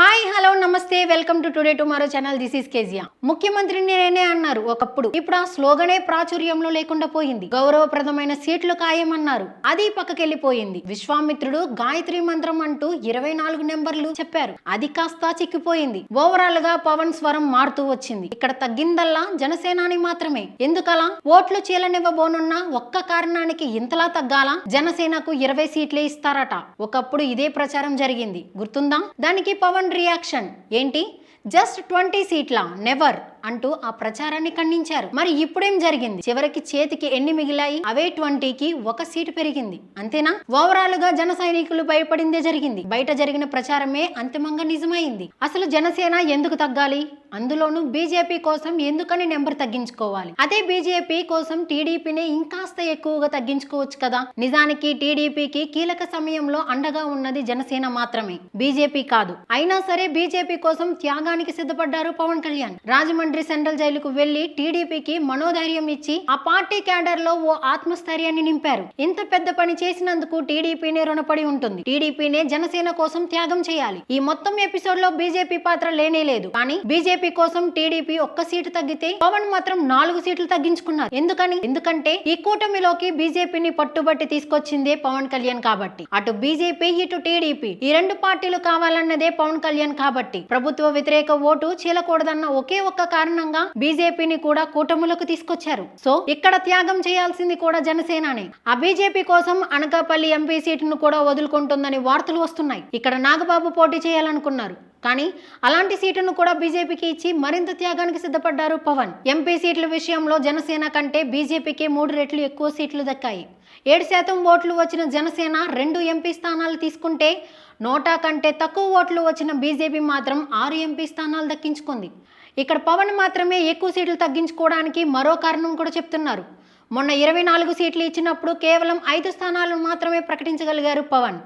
Hi hello namaste welcome to today tomorrow channel this is కేజియా ముఖ్యమంత్రి నేనే అన్నారు ఒకప్పుడు. ఇప్పుడు ఆ స్లోగనే ప్రాచుర్యంలో లేకుండా పోయింది. గౌరవప్రదమైన సీట్లు ఖాయమన్నారు. అది పక్కకెళ్ళిపోయింది విశ్వామిత్రుడు గాయత్రి మంత్రం అంటూ ఇరవై నాలుగు నెంబర్లు చెప్పారు. అది కాస్త చిక్కిపోయింది. ఓవరాల్గా పవన్ స్వరం మారుతూ వచ్చింది. ఇక్కడ తగ్గిందల్లా జనసేనాని మాత్రమే. ఎందుకలా? ఓట్లు చీలనివ్వబోనున్న ఒక్క కారణానికి ఇంతలా తగ్గాలా? జనసేనకు ఇరవై సీట్లే ఇస్తారట. ఒకప్పుడు ఇదే ప్రచారం జరిగింది. గుర్తుందా? దానికి పవన్ రియాక్షన్ ఏంటి? జస్ట్ ట్వంటీ సీట్ల నెవర్ అంటూ ఆ ప్రచారాన్ని ఖండించారు. మరి ఇప్పుడేం జరిగింది? చివరికి చేతికి ఎన్ని మిగిలాయి? అవే ట్వంటీకి ఒక సీటు పెరిగింది. అంతేనా? ఓవరాల్గా జన సైనికులు భయపడిందే జరిగింది. బయట జరిగిన ప్రచారమే అంతిమంగా నిజమైంది. అసలు జనసేన ఎందుకు తగ్గాలి? అందులోనూ బీజేపీ కోసం ఎందుకని నెంబర్ తగ్గించుకోవాలి? అదే బీజేపీ కోసం టీడీపీని ఇంకాస్త ఎక్కువగా తగ్గించుకోవచ్చు కదా? నిజానికి టీడీపీకి కీలక సమయంలో అండగా ఉన్నది జనసేన మాత్రమే. బీజేపీ కాదు. అయినా సరే బీజేపీ కోసం త్యాగానికి సిద్ధపడ్డారు పవన్ కళ్యాణ్. రాజమండ్రి సెంట్రల్ జైలుకు వెళ్ళి టీడీపీకి మనోధైర్యం ఇచ్చి ఆ పార్టీ క్యాడర్లో ఓ ఆత్మస్థైర్యాన్ని నింపారు. ఇంత పెద్ద పని చేసినందుకు టీడీపీనే రుణపడి ఉంటుంది. టీడీపీనే జనసేన కోసం త్యాగం చేయాలి. ఈ మొత్తం ఎపిసోడ్లో బీజేపీ పాత్ర లేనే లేదు. కానీ బీజేపీ కోసం టీడీపీ ఒక్క సీటు తగ్గితే పవన్ మాత్రం నాలుగు సీట్లు తగ్గించుకున్నారు. ఎందుకని? ఎందుకంటే ఈ కూటమిలోకి బీజేపీని పట్టుబట్టి తీసుకొచ్చిందే పవన్ కళ్యాణ్ కాబట్టి. అటు బీజేపీ ఇటు టీడీపీ. ఈ రెండు పార్టీలు కావాలన్నదే పవన్ కళ్యాణ్ కాబట్టి. ప్రభుత్వ వ్యతిరేక ఓటు చీలకూడదన్న ఒకే ఒక్క కారణంగా బీజేపీని కూడా కూటములకు తీసుకొచ్చారు. సో ఇక్కడ త్యాగం చేయాల్సింది కూడా జనసేననే. ఆ బీజేపీ కోసం అనకాపల్లి ఎంపీ సీటును కూడా వదులుకుంటుందని వార్తలు వస్తున్నాయి. ఇక్కడ నాగబాబు పోటీ చేయాలనుకున్నారు. కానీ అలాంటి సీటును కూడా బీజేపీకి ఇచ్చి మరింత త్యాగానికి సిద్ధపడ్డారు పవన్. ఎంపీ సీట్ల విషయంలో జనసేన కంటే బీజేపీకి మూడు రెట్లు ఎక్కువ సీట్లు దక్కాయి. ఏడు శాతం ఓట్లు వచ్చిన జనసేన రెండు ఎంపీ స్థానాలు తీసుకుంటే నోటా కంటే తక్కువ ఓట్లు వచ్చిన బీజేపీ మాత్రం ఆరు ఎంపీ స్థానాలు దక్కించుకుంది. ఇక్కడ పవన్ మాత్రమే ఎక్కువ సీట్లు తగ్గించుకోవడానికి మరో కారణం కూడా చెప్తున్నారు. మొన్న ఇరవై నాలుగు సీట్లు ఇచ్చినప్పుడు కేవలం ఐదు స్థానాలను మాత్రమే ప్రకటించగలిగారు పవన్.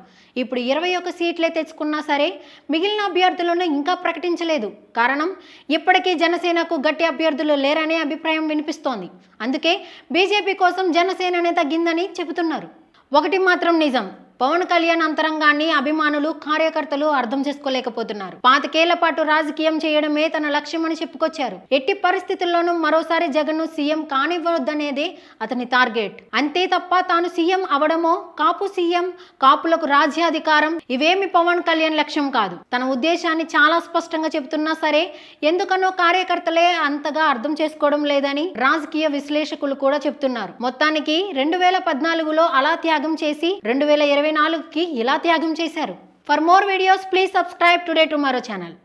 ఇప్పుడు ఇరవై ఒక్క సీట్లే తెచ్చుకున్నా సరే మిగిలిన అభ్యర్థులను ఇంకా ప్రకటించలేదు. కారణం ఇప్పటికీ జనసేనకు గట్టి అభ్యర్థులు లేరనే అభిప్రాయం వినిపిస్తోంది. అందుకే బీజేపీ కోసం జనసేననే తగ్గిందని చెబుతున్నారు. ఒకటి మాత్రం నిజం పవన్ కళ్యాణ్ అంతరంగాన్ని అభిమానులు కార్యకర్తలు అర్థం చేసుకోలేకపోతున్నారు. పాతికేళ్ళ పాటు రాజకీయం చేయడమే తన లక్ష్యమని చెప్పుకొచ్చారు. ఎట్టి పరిస్థితుల్లోనూ మరోసారి జగన్ను సీఎం కానివ్వద్దనేదే అతని టార్గెట్. అంతే తప్ప తాను సీఎం అవడమో కాపు సీఎం కాపులకు రాజ్యాధికారం ఇవేమి పవన్ కళ్యాణ్ లక్ష్యం కాదు. తన ఉద్దేశాన్ని చాలా స్పష్టంగా చెబుతున్నా సరే ఎందుకనో కార్యకర్తలే అంతగా అర్థం చేసుకోవడం లేదని రాజకీయ విశ్లేషకులు కూడా చెప్తున్నారు మొత్తానికి రెండు వేల పద్నాలుగులో అలా త్యాగం చేసి రెండు వేల ఇరవై నాలుగుకి ఇలా త్యాగం చేశారు. For more videos please subscribe today tomorrow channel